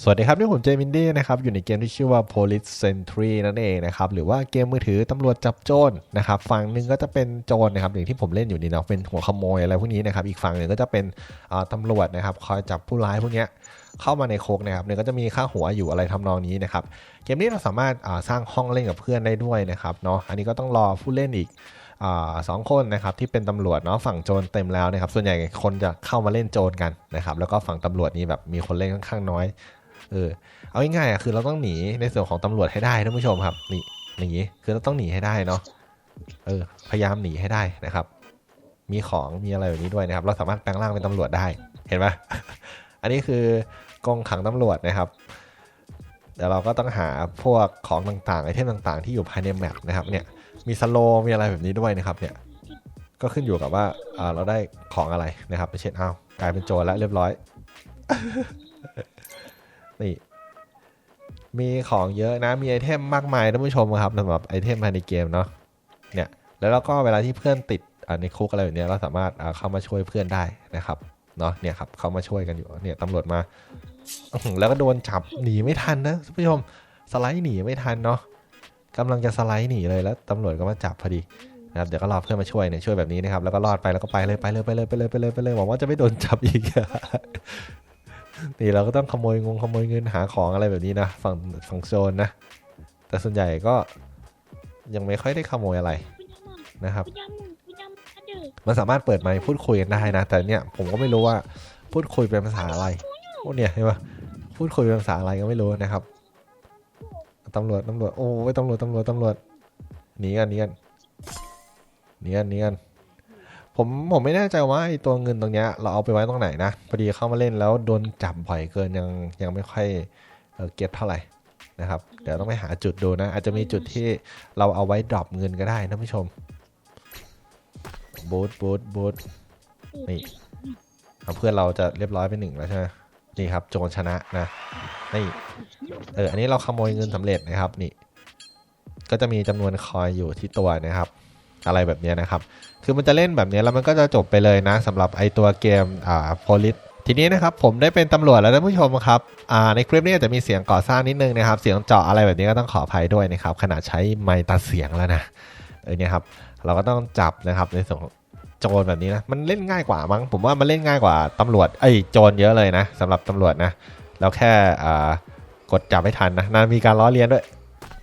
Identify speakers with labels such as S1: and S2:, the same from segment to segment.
S1: สวัสดีครับ นี่ผมเจมินดี้นะครับ อยู่ในเกมที่ชื่อว่า Police Sentry นั่นเองนะครับ หรือว่าเกมมือถือตำรวจจับโจรนะครับ ฝั่งหนึ่งก็จะเป็นโจรนะครับ อย่างที่ผมเล่นอยู่นี่เนาะเป็นหัวขโมยอะไรพวกนี้นะครับ อีกฝั่งหนึ่งก็จะเป็นตำรวจนะครับ คอยจับผู้ร้ายพวกนี้เข้ามาในโคกนะครับเนี่ยก็จะมีค่าหัวอยู่อะไรทำนองนี้นะครับ เกมนี้เราสามารถสร้างห้องเล่นกับเพื่อนได้ด้วยนะครับเนาะ อันนี้ก็ต้องรอผู้เล่นอีกสองคนนะครับที่เป็นตำรวจเนาะฝั่งโจรเต็มแล้วนะครับส่วนใหญ่คนจะเข้ามาเล่นโจรกันนะครับแล้วก็ฝั่งตำรวจนี่แบบมีคนเล่นค่อนข้างน้อย เออเอาง่ายๆอะคือเราต้องหนีในส่วนของตำรวจให้ได้ท่านผู้ชมครับหนีหนีคือเราต้องหนีให้ได้เนาะเออพยายามหนีให้ได้นะครับ มีของมีอะไรแบบนี้ด้วยนะครับ เราสามารถแปลงร่างเป็นตำรวจได้เห็นไหมอันนี้คือกองขังตำรวจนะครับเดี๋ยวเราก็ต้องหาพวกของต่างๆไอเทมต่างๆ ที่อยู่ภายในแมปนะครับเนี่ยมีสโลมีอะไรแบบนี้ด้วยนะครับเนี่ยก็ขึ้นอยู่กับว่าอ่าเราได้ของอะไรนะครับไปเช่นอ้ากลายเป็นโจรแล้วเรียบร้อย นี่มีของเยอะนะ มีไอเทมมากมายท่านผู้ชมครับสำหรับไอเทมภายในเกมเนาะ เนี่ย แล้วเราก็เวลาที่เพื่อนติดในคุกอะไรแบบเนี้ยเราสามารถเข้ามาช่วยเพื่อนได้นะครับ เนาะ เนี่ยครับ เข้ามาช่วยกันอยู่ เนี่ยตำรวจมา แล้วก็โดนจับหนีไม่ทันนะท่านผู้ชม สไลด์หนีไม่ทันเนาะกำลังจะสไลด์หนีเลยแล้วตำรวจก็มาจับพอดีนะครับเดี๋ยวก็รอเพื่อนมาช่วยเนี่ยช่วยแบบนี้นะครับแล้วก็รอดไปแล้วก็ไปเลยไปเลยไปเลยไปเลยไปเลยไปเลยหวังว่าจะไม่โดนจับอีก นี่เราก็ต้องขโมยงงขโมยเงินหาของอะไรแบบนี้นะฝั่งฝั่งโซนนะ แต่ส่วนใหญ่ก็ยังไม่ค่อยได้ขโมยอะไรนะครับ มันสามารถเปิดไมค์พูดคุยกันได้นะ แต่เนี่ยผมก็ไม่รู้ว่าพูดคุยเป็นภาษาอะไรโอ้เนี่ยเห็นปะพูดคุยเป็นภาษาอะไรก็ไม่รู้นะครับตำรวจตำรวจโอ้ยตำรวจตำรวจตำรวจหนีกันหนีกันหนีกันหนีกัน ผมผมไม่แน่ใจว่าไอตัวเงินตรงเนี้ยเราเอาไปไว้ตรงไหนนะพอดีเข้ามาเล่นแล้วโดนจับบ่อยเกินยังยังไม่ค่อยเก็ตเท่าไหร่นะครับ เดี๋ยวต้องไปหาจุดดูนะ อาจจะมีจุดที่เราเอาไว้ดรอปเงินก็ได้นะผู้ชมบูทบูทบูทนี่เพื่อนเราจะเรียบร้อยไปหนึ่งแล้วใช่ไหมนี่ครับโจรชนะนะนี่เอออันนี้เราขโมยเงินสำเร็จนะครับนี่ ก็จะมีจำนวนคอยอยู่ที่ตัวนะครับ อะไรแบบนี้นะครับ คือมันจะเล่นแบบนี้แล้วมันก็จะจบไปเลยนะสำหรับไอตัวเกมอ่าโพลิสทีนี้นะครับผมได้เป็นตำรวจแล้วท่านผู้ชมครับอ่าในคลิปนี้อาจจะมีเสียงก่อสร้างนิดนึงนะครับ เสียงเจาะอะไรแบบนี้ก็ต้องขออภัยด้วยนะครับขนาดใช้ไมค์ตัดเสียงแล้วนะเออเนี่ยครับเราก็ต้องจับนะครับในส่วนของโจรแบบนี้นะมันเล่นง่ายกว่ามั้งผมว่ามันเล่นง่ายกว่าตำรวจเอ้โจรเยอะเลยนะสำหรับตำรวจนะแล้วแค่อ่ากดจับให้ทันนะนานมีการล้อเลียนด้วย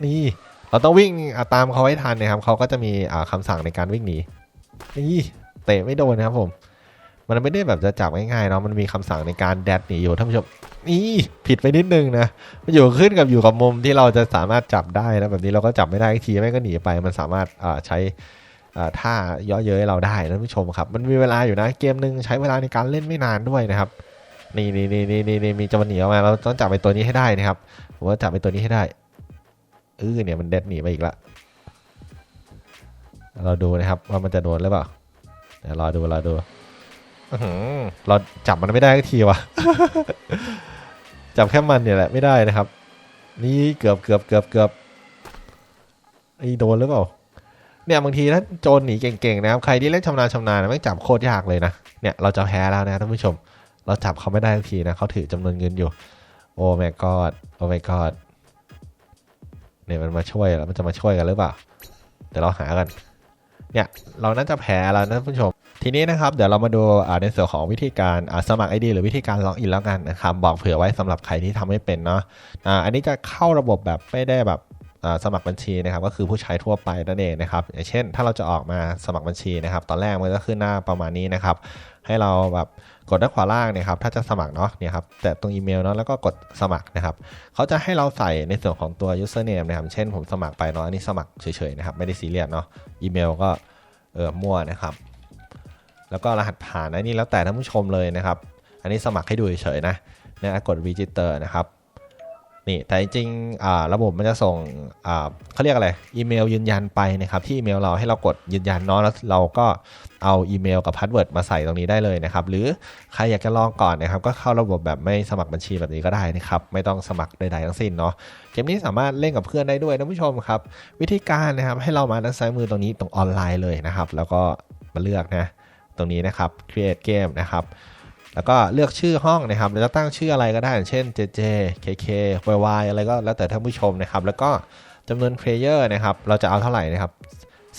S1: นี่ เราต้องวิ่งตามเขาให้ทันนะครับเขาก็จะมีอ่าคำสั่งในการวิ่งหนีนี่เตะไม่โดนนะครับผม มันไม่ได้แบบจะจับง่ายๆเนาะมันมีคำสั่งในการแดดหนีอยู่ท่านผู้ชมนี่ผิดไปนิดนึงนะมันอยู่ขึ้นกับอยู่กับมุมที่เราจะสามารถจับได้นะแบบนี้เราก็จับไม่ได้อีกทีไม่ก็หนีไป มันสามารถใช้ท่าย่อเย้ยเราได้นะท่านผู้ชมครับ มันมีเวลาอยู่นะเกมหนึ่งใช้เวลาในการเล่นไม่นานด้วยนะครับนี่นี่นี่นี่นี่มีจำนวนหนีออกมาเราต้องจับไปตัวนี้ให้ได้นะครับผมว่าจับไปตัวนี้ให้ได้ เออเนี่ยมันเด็ดหนีไปอีกละ เราดูนะครับว่ามันจะโดนหรือเปล่าเดี๋ยวรอดูรอดูอื้อหือเราจับมันไม่ได้สักทีวะจับแค่มันเนี่ยแหละไม่ได้นะครับ นี่เกือบเกือบเกือบเกือบไอ้โดนหรือเปล่าเนี่ยบางทีถ้าโจรหนีเก่งๆนะครับใครที่เล่นชำนาญชำนาญนะไม่งจับโคตรยากเลยนะเนี่ยเราจะแพ้แล้วนะท่านผู้ชม เราจับเขาไม่ได้ทันทีนะเขาถือจำนวนเงินอยู่ โอ้แม่กอดโอ้แม่กอด เนี่ยมันมาช่วยแล้วมันจะมาช่วยกันหรือเปล่าเดี๋ยวเราหากันเนี่ยเราน่าจะแพ้แล้วนะท่านผู้ชม ทีนี้นะครับเดี๋ยวเรามาดูอ่าในส่วนของวิธีการสมัคร ID หรือวิธีการล็อกอินแล้วกันนะครับบอกเผื่อไว้สำหรับใครที่ทำไม่เป็นเนาะอ่าอันนี้จะเข้าระบบแบบไม่ได้แบบ สมัครบัญชีนะครับก็คือผู้ใช้ทั่วไปนั่นเองนะครับอย่างเช่น ถ้าเราจะออกมาสมัครบัญชีนะครับ ตอนแรกมันก็ขึ้นหน้าประมาณนี้นะครับ ให้เราแบบกดด้านขวาล่างเนี่ยครับถ้าจะสมัครเนาะเนี่ยครับแต่ตรงอีเมลเนาะแล้วก็กดสมัครนะครับเขาจะให้เราใส่ในส่วนของตัว username นะครับเช่นผมสมัครไปเนาะอันนี้สมัครเฉยๆนะครับไม่ได้ซีเรียสเนาะอีเมลก็เออมั่วนะครับ แล้วก็รหัสผ่านอันนี้แล้วแต่ท่านผู้ชมเลยนะครับ อันนี้สมัครให้ดูเฉยๆนะเนี่ยกด register นะครับ นี่แต่จริงๆระบบมันจะส่งเขาเรียกอะไรอีเมลยืนยันไปนะครับที่อีเมลเราให้เรากดยืนยันเนาะแล้วเราก็เอาอีเมลกับพาสเวิร์ดมาใส่ตรงนี้ได้เลยนะครับ หรือใครอยากจะลองก่อนนะครับ ก็เข้าระบบแบบไม่สมัครบัญชีแบบนี้ก็ได้นะครับ ไม่ต้องสมัครใดๆทั้งสิ้นเนาะเกมนี้สามารถเล่นกับเพื่อนได้ด้วยนะผู้ชมครับ วิธีการนะครับให้เรามาด้านซ้ายมือตรงนี้ตรงออนไลน์เลยนะครับ แล้วก็มาเลือกนะตรงนี้นะครับ create game นะครับ แล้วก็เลือกชื่อห้องนะครับเราจะตั้งชื่ออะไรก็ได้ เช่น JJ KK YY อะไรก็แล้วแต่ท่านผู้ชมนะครับ แล้วก็จำนวนเพลเยอร์นะครับ เราจะเอาเท่าไหร่นะครับ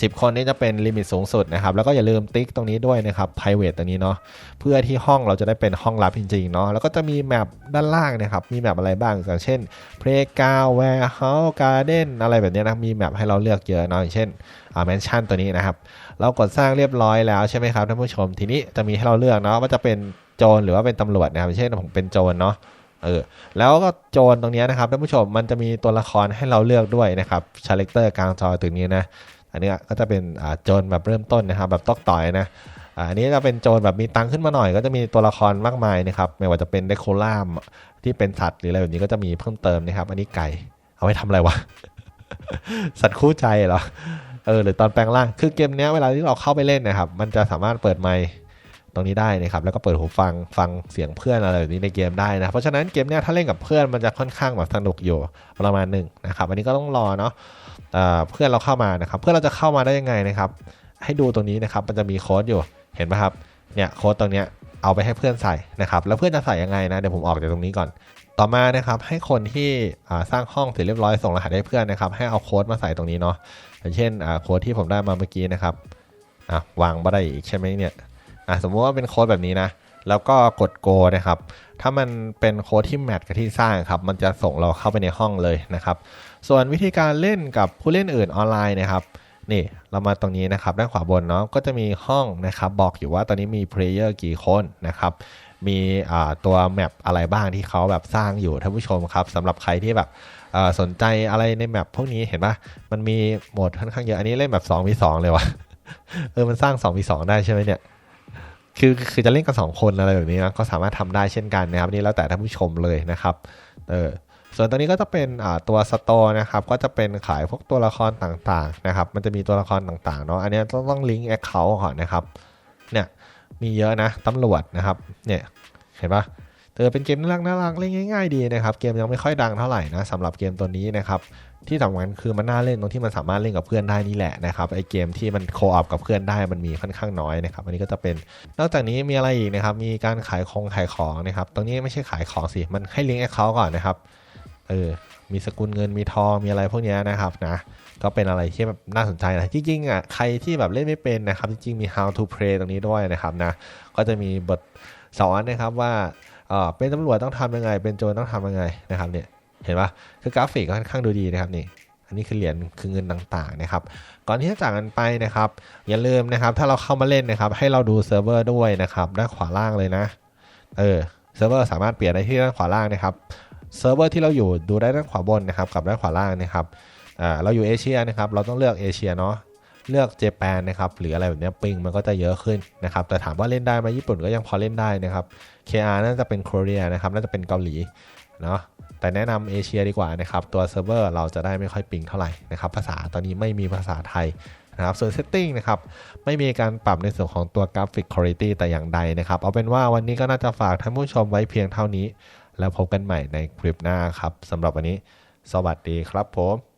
S1: 10 คนนี้จะเป็นลิมิตสูงสุดนะครับ แล้วก็อย่าลืมติ๊กตรงนี้ด้วยนะครับ private ตรงนี้เนาะ เพื่อที่ห้องเราจะได้เป็นห้องลับจริงๆเนาะ แล้วก็จะมีแมปด้านล่างนะครับ มีแมปอะไรบ้างอย่างเช่น playground warehouse garden อะไรแบบนี้นะ มีแมปให้เราเลือกเยอะเนาะอย่างเช่นอ่า mansion ตัวนี้นะครับ เรากดสร้างเรียบร้อยแล้วใช่ไหมครับท่านผู้ชม ทีนี้จะมีให้เราเลือกเนาะว่าจะเป็น โจรหรือว่าเป็นตำรวจนะครับเช่นผมเป็นโจรเนาะเออแล้วก็โจรตรงนี้นะครับท่านผู้ชมมันจะมีตัวละครให้เราเลือกด้วยนะครับชาเลคเตอร์กลางจอตรงนี้นะอันนี้ก็จะเป็นโจรแบบเริ่มต้นนะครับ แบบตอกต่อยนะอันนี้จะเป็นโจรแบบมีตังขึ้นมาหน่อย ก็จะมีตัวละครมากมายนะครับไม่ว่าจะเป็นเดโคล่ามที่เป็นสัตว์หรืออะไรแบบนี้ก็จะมีเพิ่มเติมนะครับ อันนี้ไก่เอาไว้ทำอะไรวะสัตว์คู่ใจเหรอเออหรือตอนแปลงร่างคือเกมนี้เวลาที่เราเข้าไปเล่นนะครับ มันจะสามารถเปิดไมค์ ตรงนี้ได้นะครับแล้วก็เปิดหูฟังฟังเสียงเพื่อนอะไรแบบนี้ในเกมได้นะเพราะฉะนั้นเกมเนี้ยถ้าเล่นกับเพื่อนมันจะค่อนข้างแบบสนุกอยู่ประมาณหนึ่งนะครับอันนี้ก็ต้องรอเนาะเพื่อนเราเข้ามานะครับเพื่อนเราจะเข้ามาได้ยังไงนะครับให้ดูตรงนี้นะครับมันจะมีโค้ดอยู่เห็นไหมครับเนี่ยโค้ดตรงเนี้ยเอาไปให้เพื่อนใส่นะครับแล้วเพื่อนจะใส่ยังไงนะเดี๋ยวผมออกจากตรงนี้ก่อน ต่อมานะครับให้คนที่สร้างห้องเสร็จเรียบร้อยส่งรหัสให้เพื่อนนะครับให้เอาโค้ดมาใส่ตรงนี้เนาะอย่างเช่นโค้ดที่ผมได้มาเมื่อกี้นะครับวางบ่ได้อีกใช่ไหมเนี่ย อะสมมุติว่าเป็นโค้ดแบบนี้นะ แล้วก็กด go นะครับ ถ้ามันเป็นโค้ดที่แมทกับที่สร้างครับ มันจะส่งเราเข้าไปในห้องเลยนะครับ ส่วนวิธีการเล่นกับผู้เล่นอื่นออนไลน์นะครับ นี่เรามาตรงนี้นะครับด้านขวาบนเนาะ ก็จะมีห้องนะครับ บอกอยู่ว่าตอนนี้มีเพลเยอร์กี่คนนะครับมีตัวแมปอะไรบ้างที่เขาแบบสร้างอยู่ท่านผู้ชมครับสำหรับใครที่แบบสนใจอะไรในแมปพวกนี้เห็นปะมันมีโหมดค่อนข้างเยอะ อันนี้เล่นแบบ2 v 2เลยวะเออมันสร้าง2 v 2ได้ใช่ไหมเนี่ย คือคือจะเล่นกัน 2 คนอะไรแบบนี้นะก็สามารถทำได้เช่นกันนะครับนี่แล้วแต่ท่านผู้ชมเลยนะครับเออส่วนตัวนี้ก็จะเป็นอ่าตัวสตอร์นะครับก็จะเป็นขายพวกตัวละครต่างๆนะครับมันจะมีตัวละครต่างๆเนาะอันนี้ต้องต้องลิงก์แอคเคาท์ก่อนนะครับเนี่ยมีเยอะนะตำรวจนะครับเนี่ยเห็นปะ เธอเป็นเกมน่ารักน่ารักเล่นง่ายๆดีนะครับ เกมยังไม่ค่อยดังเท่าไหร่นะสำหรับเกมตัวนี้นะครับที่สำคัญคือมันน่าเล่นตรงที่มันสามารถเล่นกับเพื่อนได้นี่แหละนะครับไอเกมที่มันโคออปกับเพื่อนได้มันมีค่อนข้างน้อยนะครับอันนี้ก็จะเป็นนอกจากนี้มีอะไรอีกนะครับ มีการขายของขายของนะครับ ตรงนี้ไม่ใช่ขายของสิมันให้ลิงก์แอคเคาท์ก่อนนะครับเออมีสกุลเงินมีทองมีอะไรพวกนี้นะครับนะก็เป็นอะไรที่แบบน่าสนใจนะจริงๆอะใครที่แบบเล่นไม่เป็นนะครับ จริงๆมี how to play ตรงนี้ด้วยนะครับนะก็จะมีบทสอนนะครับว่า ออเป็นตำรวจต้องทำยังไง เป็นโจรต้องทำยังไงนะครับเนี่ยเห็นปะคือกราฟิกก็ค่อนข้างดูดีนะครับนี่อันนี้คือเหรียญคือเงินต่างๆนะครับ ก่อนที่จะจากกันไปนะครับ อย่าลืมนะครับ ถ้าเราเข้ามาเล่นนะครับ ให้เราดูเซิร์ฟเวอร์ด้วยนะครับด้านขวาล่างเลยนะ เออเซิร์ฟเวอร์สามารถเปลี่ยนได้ที่ด้านขวาล่างนะครับเซิร์ฟเวอร์ที่เราอยู่ดูได้ด้านขวาบนนะครับ กับด้านขวาล่างนะครับอ่าเราอยู่เอเชียนะครับ เราต้องเลือกเอเชียเนาะ เลือกเจแปนนะครับหรืออะไรแบบนี้ปิงมันก็จะเยอะขึ้นนะครับแต่ถามว่าเล่นได้ไหมญี่ปุ่นก็ยังพอเล่นได้นะครับ KR น่าจะเป็นเกาหลีนะครับน่าจะเป็นเกาหลีเนาะแต่แนะนำเอเชียดีกว่านะครับตัวเซิร์ฟเวอร์เราจะได้ไม่ค่อยปิงเท่าไหร่นะครับภาษาตอนนี้ไม่มีภาษาไทยนะครับส่วน setting นะครับไม่มีการปรับในส่วนของตัวกราฟิกคุณภาพแต่อย่างใดนะครับ เอาเป็นว่าวันนี้ก็น่าจะฝากท่านผู้ชมไว้เพียงเท่านี้ แล้วพบกันใหม่ในคลิปหน้าครับสำหรับวันนี้ สวัสดีครับผม